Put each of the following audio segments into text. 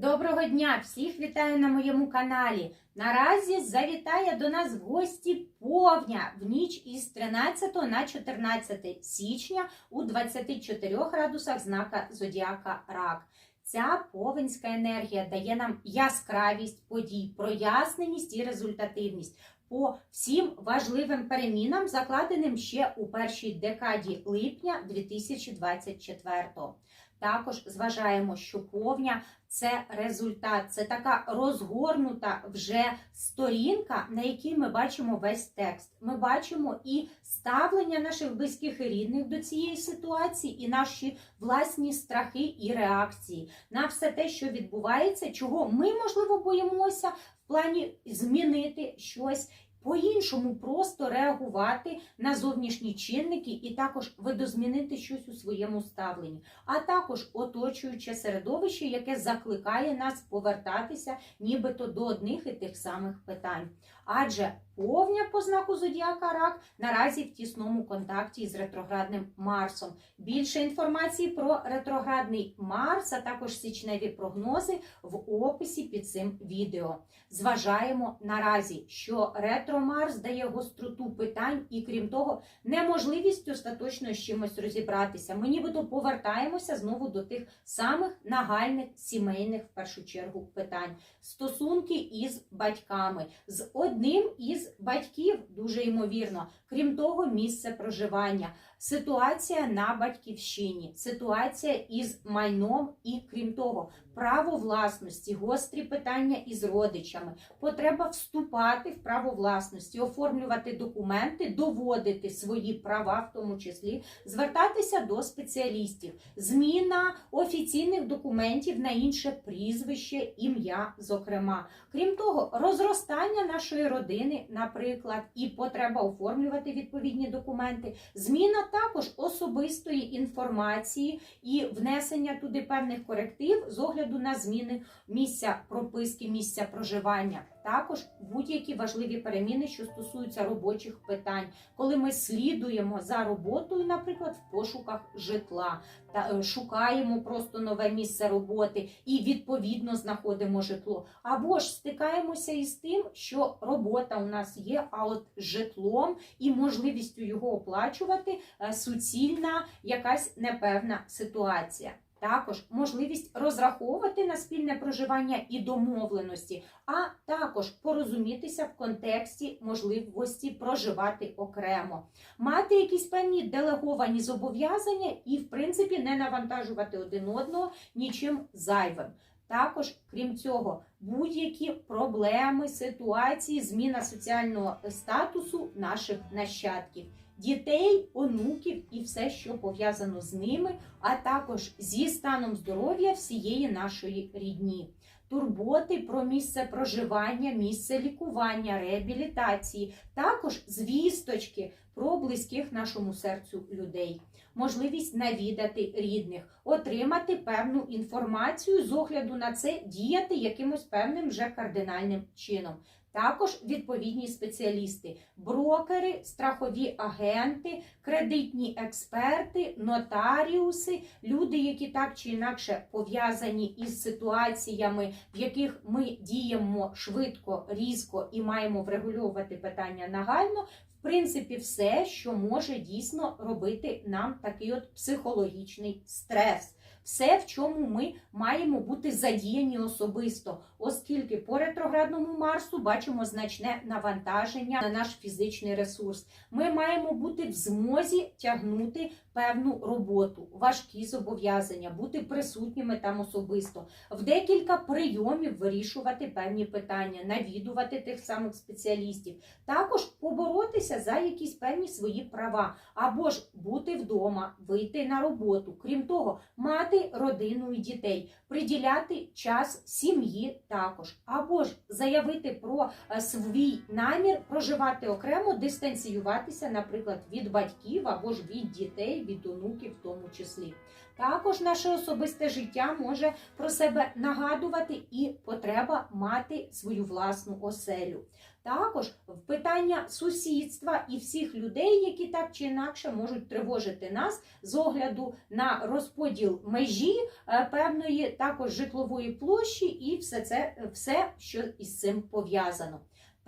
Доброго дня! Всіх вітаю на моєму каналі. Наразі завітає до нас в гості повня в ніч із 13 на 14 січня у 24 градусах знака Зодіака Рак. Ця повенська енергія дає нам яскравість подій, проясненість і результативність по всім важливим перемінам, закладеним ще у першій декаді липня 2024-го. Також зважаємо, що повня це результат, це така розгорнута вже сторінка, на якій ми бачимо весь текст. Ми бачимо і ставлення наших близьких і рідних до цієї ситуації, і наші власні страхи і реакції на все те, що відбувається, чого ми можливо боїмося в плані змінити щось. По-іншому просто реагувати на зовнішні чинники і також видозмінити щось у своєму ставленні, а також оточуюче середовище, яке закликає нас повертатися нібито до одних і тих самих питань. Адже повня по знаку Зодіака Рак наразі в тісному контакті з ретроградним Марсом. Більше інформації про ретроградний Марс, а також січневі прогнози в описі під цим відео. Зважаємо наразі, що ретро Марс дає гостроту питань і, крім того, неможливість остаточно з чимось розібратися. Ми нібито повертаємося знову до тих самих нагальних сімейних в першу чергу питань. Стосунки із батьками, з одним із батьків, дуже ймовірно. Крім того, місце проживання, ситуація на батьківщині, ситуація із майном і крім того, право власності, гострі питання із родичами, потреба вступати в право власності, оформлювати документи, доводити свої права, в тому числі, звертатися до спеціалістів, зміна офіційних документів на інше прізвище, ім'я, зокрема. Крім того, розростання нашої родини, наприклад, і потреба оформлювати відповідні документи, зміна також особистої інформації і внесення туди певних коректив з огляду на зміни місця прописки, місця проживання. Також будь-які важливі переміни, що стосуються робочих питань, коли ми слідуємо за роботою, наприклад, в пошуках житла, та е, шукаємо просто нове місце роботи і відповідно знаходимо житло. Або ж стикаємося із тим, що робота у нас є, а от житлом і можливістю його оплачувати е, суцільна якась непевна ситуація. Також можливість розраховувати на спільне проживання і домовленості, а також порозумітися в контексті можливості проживати окремо, мати якісь певні делеговані зобов'язання і, в принципі, не навантажувати один одного нічим зайвим. Також, крім цього, будь-які проблеми, ситуації, зміна соціального статусу наших нащадків, дітей, онуків і все, що пов'язано з ними, а також зі станом здоров'я всієї нашої рідні. Турботи про місце проживання, місце лікування, реабілітації, також звісточки про близьких нашому серцю людей, можливість навідати рідних, отримати певну інформацію з огляду на це, діяти якимось певним вже кардинальним чином. Також відповідні спеціалісти, брокери, страхові агенти, кредитні експерти, нотаріуси, люди, які так чи інакше пов'язані із ситуаціями, в яких ми діємо швидко, різко і маємо врегульовувати питання нагально. Принципі, все, що може дійсно робити нам такий от психологічний стрес. Все, в чому ми маємо бути задіяні особисто, оскільки по ретроградному Марсу бачимо значне навантаження на наш фізичний ресурс. Ми маємо бути в змозі тягнути певну роботу, важкі зобов'язання, бути присутніми там особисто, в декілька прийомів вирішувати певні питання, навідувати тих самих спеціалістів, також поборотися за якісь певні свої права, або ж бути вдома, вийти на роботу. Крім того, мати родину і дітей, приділяти час сім'ї також, або ж заявити про е, свій намір проживати окремо, дистанціюватися, наприклад, від батьків або ж від дітей від онуків в тому числі. Також наше особисте життя може про себе нагадувати і потреба мати свою власну оселю. Також питання сусідства і всіх людей, які так чи інакше можуть тривожити нас з огляду на розподіл межі е, певної також житлової площі, і все це все, що із цим пов'язано.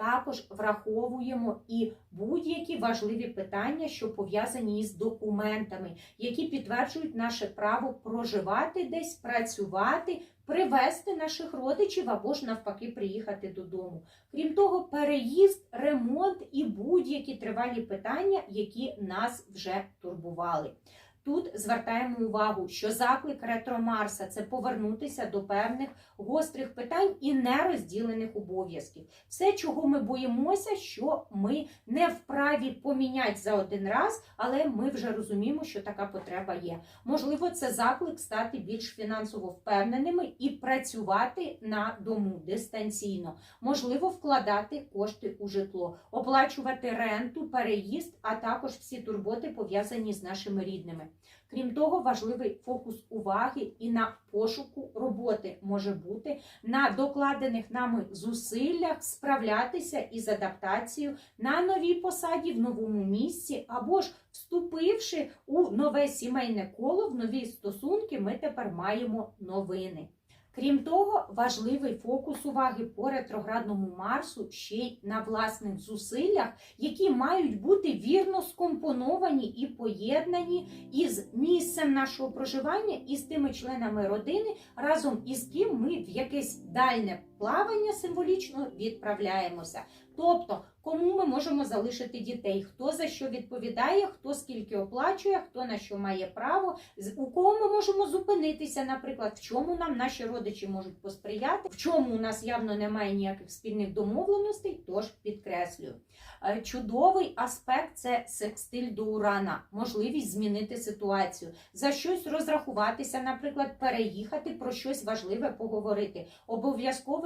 Також враховуємо і будь-які важливі питання, що пов'язані із документами, які підтверджують наше право проживати десь, працювати, привезти наших родичів або ж навпаки приїхати додому. Крім того, переїзд, ремонт і будь-які тривалі питання, які нас вже турбували. Тут звертаємо увагу, що заклик ретро Марса це повернутися до певних гострих питань і нерозділених обов'язків. Все, чого ми боїмося, що ми не вправі поміняти за один раз, але ми вже розуміємо, що така потреба є. Можливо, це заклик стати більш фінансово впевненими і працювати на дому дистанційно. Можливо, вкладати кошти у житло, оплачувати ренту, переїзд, а також всі турботи пов'язані з нашими рідними. Крім того, важливий фокус уваги і на пошуку роботи може бути на докладених нами зусиллях справлятися із адаптацією на новій посаді в новому місці, або ж вступивши у нове сімейне коло, в нові стосунки, ми тепер маємо новини. Крім того, важливий фокус уваги по ретроградному Марсу ще й на власних зусиллях, які мають бути вірно скомпоновані і поєднані із місцем нашого проживання і з тими членами родини, разом із ким ми в якесь дальне плавання символічно відправляємося. Тобто, кому ми можемо залишити дітей, хто за що відповідає, хто скільки оплачує, хто на що має право, у кого ми можемо зупинитися, наприклад, в чому нам наші родичі можуть посприяти, в чому у нас явно немає ніяких спільних домовленостей, тож підкреслюю. Е, Чудовий аспект це секстиль до урана, можливість змінити ситуацію, за щось розрахуватися, наприклад, переїхати, про щось важливе поговорити.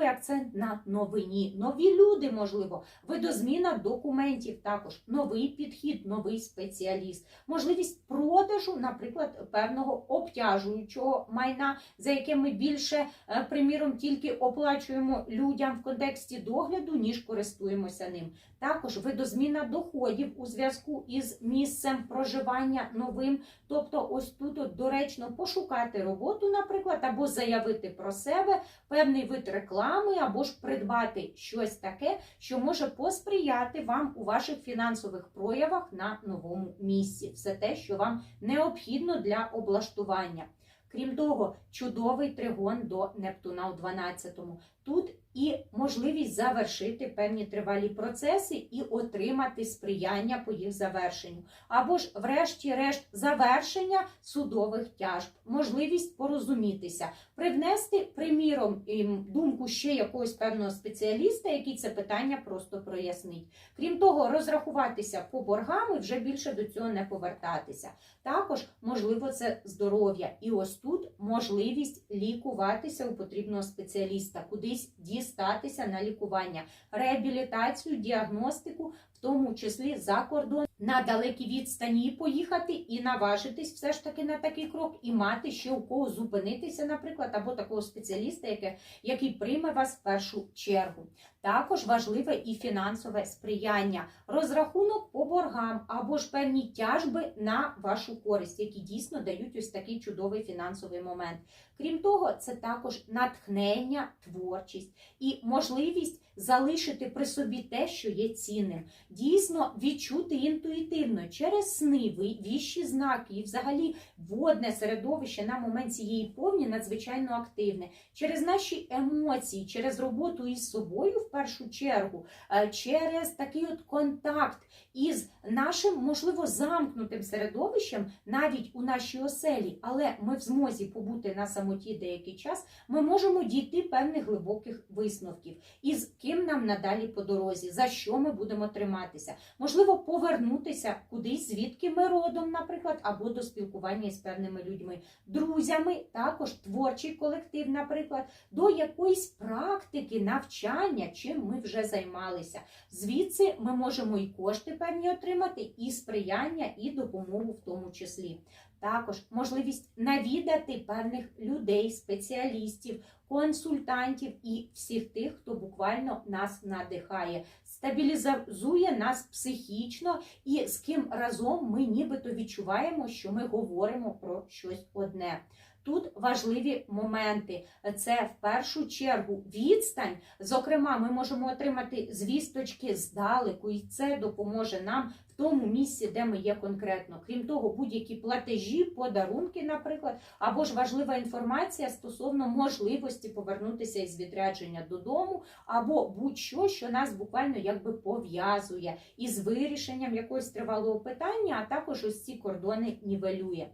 Обов'язковий акцент на новині, нові люди, можливо, видозміна документів, також новий підхід, новий спеціаліст, можливість продажу, наприклад, певного обтяжуючого майна, за яке ми більше, е, приміром, тільки оплачуємо людям в контексті догляду, ніж користуємося ним. Також видозміна доходів у зв'язку із місцем проживання новим. Тобто, ось тут доречно пошукати роботу, наприклад, або заявити про себе певний вид реклами, або ж придбати щось таке, що може посприяти вам у ваших фінансових проявах на новому місці. Все те, що вам необхідно для облаштування. Крім того, чудовий тригон до Нептуна у 12-му. Тут і можливість завершити певні тривалі процеси і отримати сприяння по їх завершенню. Або ж, врешті-решт, завершення судових тяжб, можливість порозумітися, привнести, приміром, думку ще якогось певного спеціаліста, який це питання просто прояснить. Крім того, розрахуватися по боргам і вже більше до цього не повертатися. Також, можливо, це здоров'я. І ось тут можливість лікуватися у потрібного спеціаліста, кудись дістатися на лікування, реабілітацію, діагностику, в тому числі за кордон, на далекі відстані поїхати і наважитись все ж таки на такий крок, і мати ще у кого зупинитися, наприклад, або такого спеціаліста, яке, який прийме вас в першу чергу. Також важливе і фінансове сприяння, розрахунок по боргам або ж певні тяжби на вашу користь, які дійсно дають ось такий чудовий фінансовий момент. Крім того, це також натхнення, творчість і можливість залишити при собі те, що є цінним, дійсно відчути інтуїтивно через сни, віщі знаки і взагалі водне середовище на момент цієї повні надзвичайно активне. Через наші емоції, через роботу із собою в першу чергу, е, через такий от контакт із нашим, можливо, замкнутим середовищем, навіть у нашій оселі, але ми в змозі побути на самоті деякий час, ми можемо дійти певних глибоких висновків, і з ким нам надалі по дорозі, за що ми будемо триматися. Можливо, повернутися кудись, звідки ми родом, наприклад, або до спілкування з певними людьми, друзями, також творчий колектив, наприклад, до якоїсь практики, навчання, чим ми вже займалися. Звідси ми можемо і кошти певні отримати, і сприяння, і допомогу в тому числі. Також можливість навідати певних людей, спеціалістів, консультантів і всіх тих, хто буквально нас надихає, стабілізує нас психічно і з ким разом ми нібито відчуваємо, що ми говоримо про щось одне. Тут важливі моменти. Це в першу чергу відстань. Зокрема, ми можемо отримати звісточки здалеку, і це допоможе нам в тому місці, де ми є конкретно. Крім того, будь-які платежі, подарунки, наприклад, або ж важлива інформація стосовно можливості повернутися із відрядження додому, або будь-що, що нас буквально якби пов'язує із вирішенням якогось тривалого питання, а також ось ці кордони нівелює.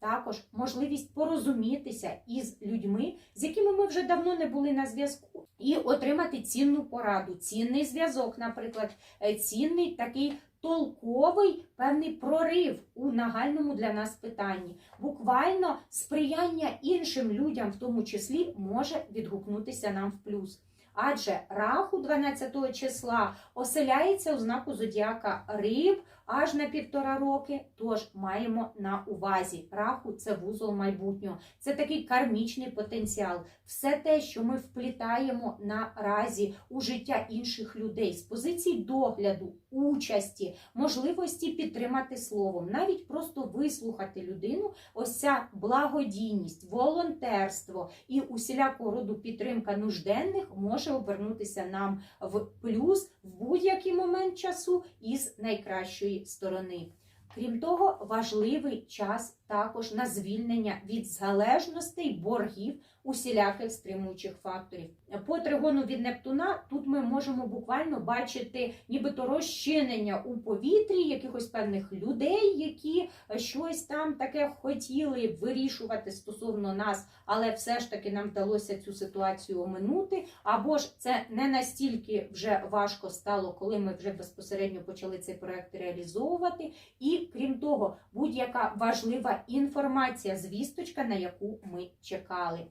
Також можливість порозумітися із людьми, з якими ми вже давно не були на зв'язку, і отримати цінну пораду, цінний зв'язок, наприклад, е, цінний такий толковий певний прорив у нагальному для нас питанні. Буквально сприяння іншим людям, в тому числі, може відгукнутися нам в плюс. Адже раху 12 числа оселяється у знаку зодіака риб аж на півтора роки. Тож маємо на увазі раху це вузол майбутнього, це такий кармічний потенціал. Все те, що ми вплітаємо наразі у життя інших людей з позицій догляду, участі, можливості підтримати словом, навіть просто вислухати людину. Ось ця благодійність, волонтерство і усілякого роду підтримка нужденних може обернутися нам в плюс в будь-який момент часу із найкращої сторони. Крім того, важливий час також на звільнення від залежностей, боргів, усіляких стримуючих факторів. По тригону від Нептуна тут ми можемо буквально бачити нібито розчинення у повітрі якихось певних людей, які щось там таке хотіли вирішувати стосовно нас, але все ж таки нам вдалося цю ситуацію оминути. Або ж це не настільки вже важко стало, коли ми вже безпосередньо почали цей проект реалізовувати. І крім того, будь-яка важлива інформація, звісточка, на яку ми чекали.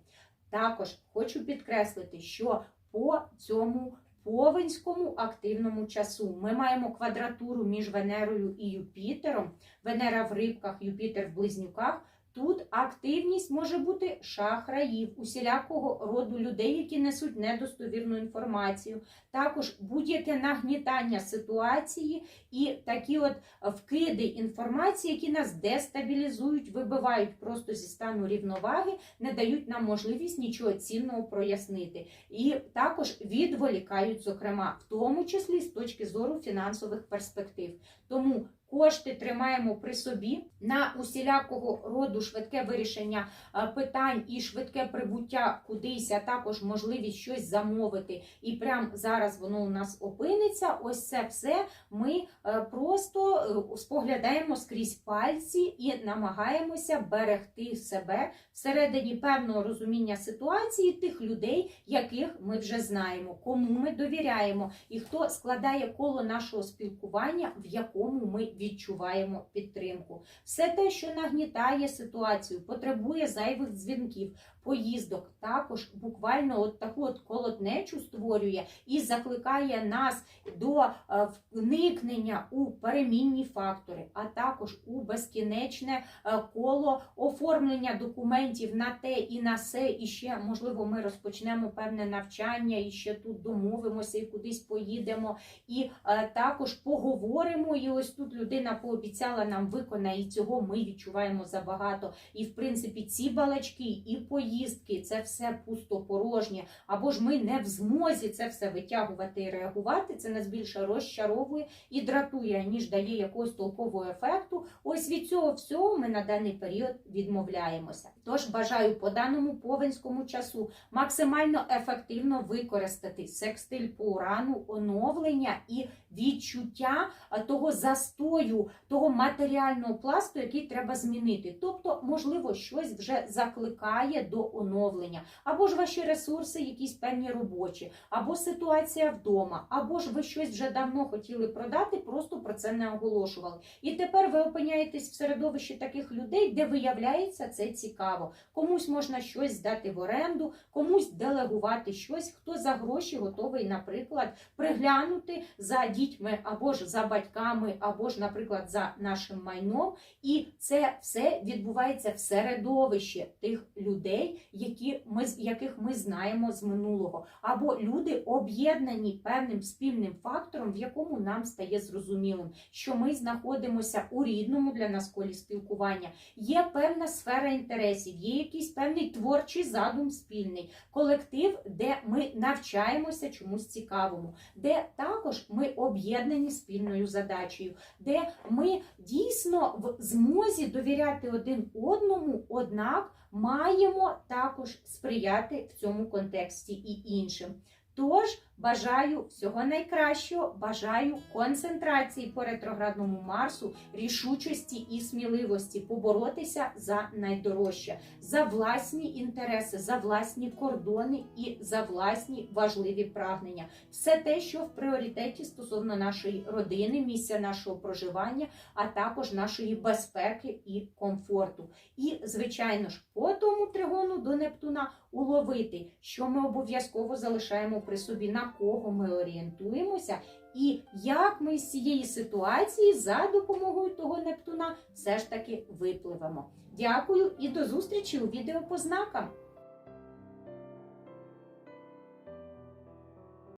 Також хочу підкреслити, що по цьому повенському активному часу ми маємо квадратуру між Венерою і Юпітером. Венера в рибках, Юпітер в близнюках. Тут активність може бути шахраїв, усілякого роду людей, які несуть недостовірну інформацію, також будь-яке нагнітання ситуації і такі от вкиди інформації, які нас дестабілізують, вибивають просто зі стану рівноваги, не дають нам можливість нічого цінного прояснити. І також відволікають, зокрема, в тому числі з точки зору фінансових перспектив. Тому Кошти тримаємо при собі на усілякого роду швидке вирішення е, питань і швидке прибуття кудись, а також можливість щось замовити. І прямо зараз воно у нас опиниться. Ось це все ми е, просто е, споглядаємо скрізь пальці і намагаємося берегти себе всередині певного розуміння ситуації тих людей, яких ми вже знаємо, кому ми довіряємо, і хто складає коло нашого спілкування, в якому ми відчуваємо підтримку. Все те, що нагнітає ситуацію, потребує зайвих дзвінків, поїздок, також буквально от таку от колотнечу створює і закликає нас до е, вникнення у перемінні фактори, а також у безкінечне е, коло оформлення документів на те і на се, і ще можливо ми розпочнемо певне навчання, і ще тут домовимося і кудись поїдемо, і е, також поговоримо. І ось тут людина пообіцяла нам виконає, і цього ми відчуваємо забагато. І в принципі ці балачки і поїздки це все пусто порожнє. Або ж ми не в змозі це все витягувати і реагувати. Це нас більше розчаровує і дратує, ніж дає якогось толкового ефекту. Ось від цього всього ми на даний період відмовляємося. Тож бажаю по даному повенському часу максимально ефективно використати секстиль по урану, оновлення і відчуття того застою, того матеріального пласту, який треба змінити. Тобто, можливо, щось вже закликає до до оновлення, або ж ваші ресурси, якісь певні робочі, або ситуація вдома, або ж ви щось вже давно хотіли продати, просто про це не оголошували. І тепер ви опиняєтесь в середовищі таких людей, де виявляється це цікаво. Комусь можна щось здати в оренду, комусь делегувати щось, хто за гроші готовий, наприклад, приглянути за дітьми або ж за батьками, або ж, наприклад, за нашим майном. І це все відбувається в середовищі тих людей, які ми яких ми знаємо з минулого, або люди об'єднані певним спільним фактором, в якому нам стає зрозумілим, що ми знаходимося у рідному для нас колі спілкування. Є певна сфера інтересів, є якийсь певний творчий задум спільний, колектив, де ми навчаємося чомусь цікавому, де також ми об'єднані спільною задачею, де ми дійсно в змозі довіряти один одному, однак маємо також сприяти в цьому контексті і іншим. Тож бажаю всього найкращого, бажаю концентрації по ретроградному Марсу, рішучості і сміливості поборотися за найдорожче, за власні інтереси, за власні кордони і за власні важливі прагнення. Все те, що в пріоритеті стосовно нашої родини, місця нашого проживання, а також нашої безпеки і комфорту. І, звичайно ж, по тому тригону до Нептуна уловити, що ми обов'язково залишаємо при собі, кого ми орієнтуємося, і як ми з цієї ситуації за допомогою того Нептуна все ж таки випливемо. Дякую і до зустрічі у відео по.